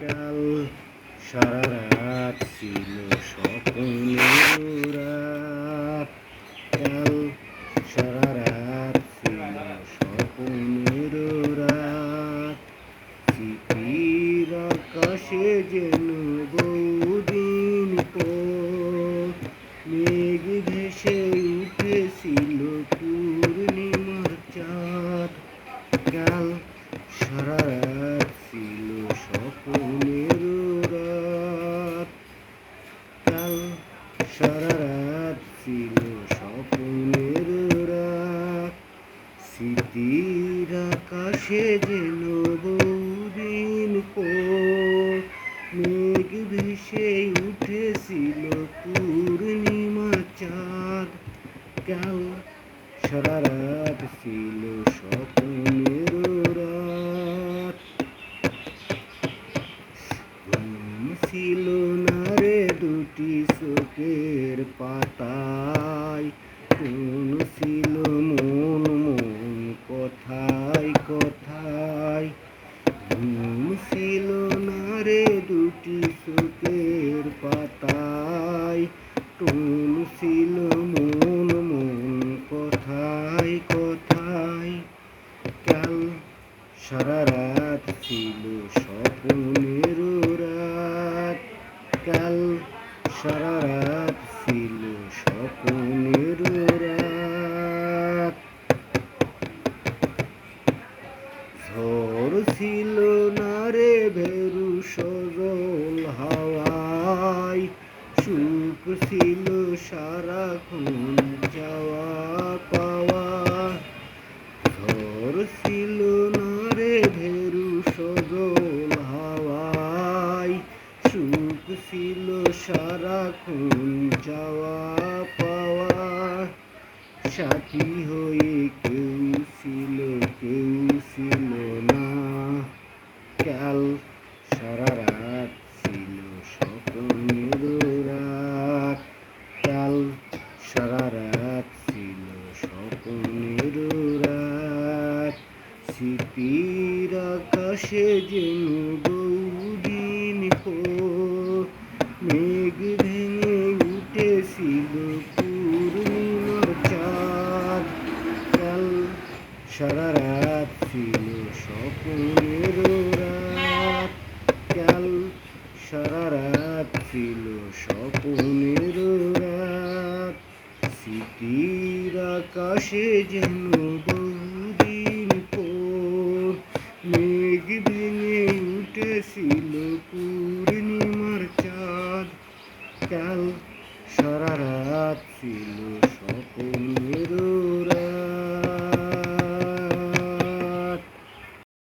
কাল সারা রাত ছিল স্বপ্নের রাত কাল সারা রাত ছিল স্বপ্নের রাত কাশে যেন বহুদিন পর মেঘ ভেসে উঠেছিল পূর্ণিমার চাঁদ কাল সারা রাত ছিল স্বপ্নের রাত কাল সারা রাত ছিল স্বপ্নের রাত স্মৃতির যেন বহুদিন পর মেঘ ভেসে উঠেছিল পূর্ণিমা চাঁদ। কাল সারা রাত ছিল স্বপ্নের রাত ঘুম ছিল না রে দুটি চোখের পাতায়। কোন ছিল মন মন কথায় কথায়। ঘুম ছিল না রে দুটি চোখের পাতায়। কোন ছিল মন মন কথায় কথায়। কাল সারা রাত ছিল স্বপ্নের ছিল না রে ভেরু সজল হাওয়ায়। সুখ ছিল সারাক্ষণ যাওয়া পাওয়া। ঝড় ছিল না রে ভেরু সজল হাওয়ায়। সুখ ছিল সারাক্ষণ যাওয়া পাওয়া। সাথী হয়ে কেউ ছিল কেউ ছিল না। কাল সারা রাত ছিল স্বপ্নের রাত। কাল সারা রাত ছিল স্বপ্নের রাত। স্মৃতির আকাশে পর মেঘ ভেঙে উঠেছিল সারা রাত ছিল কাল সারা রাত ছিল স্বপ্নের রাত। স্মৃতির আকাশে যেন বহুদিন পর মেঘ ভেঙে উঠেছিল পূর্ণিমার চাঁদ। কাল সারা রাত ছিল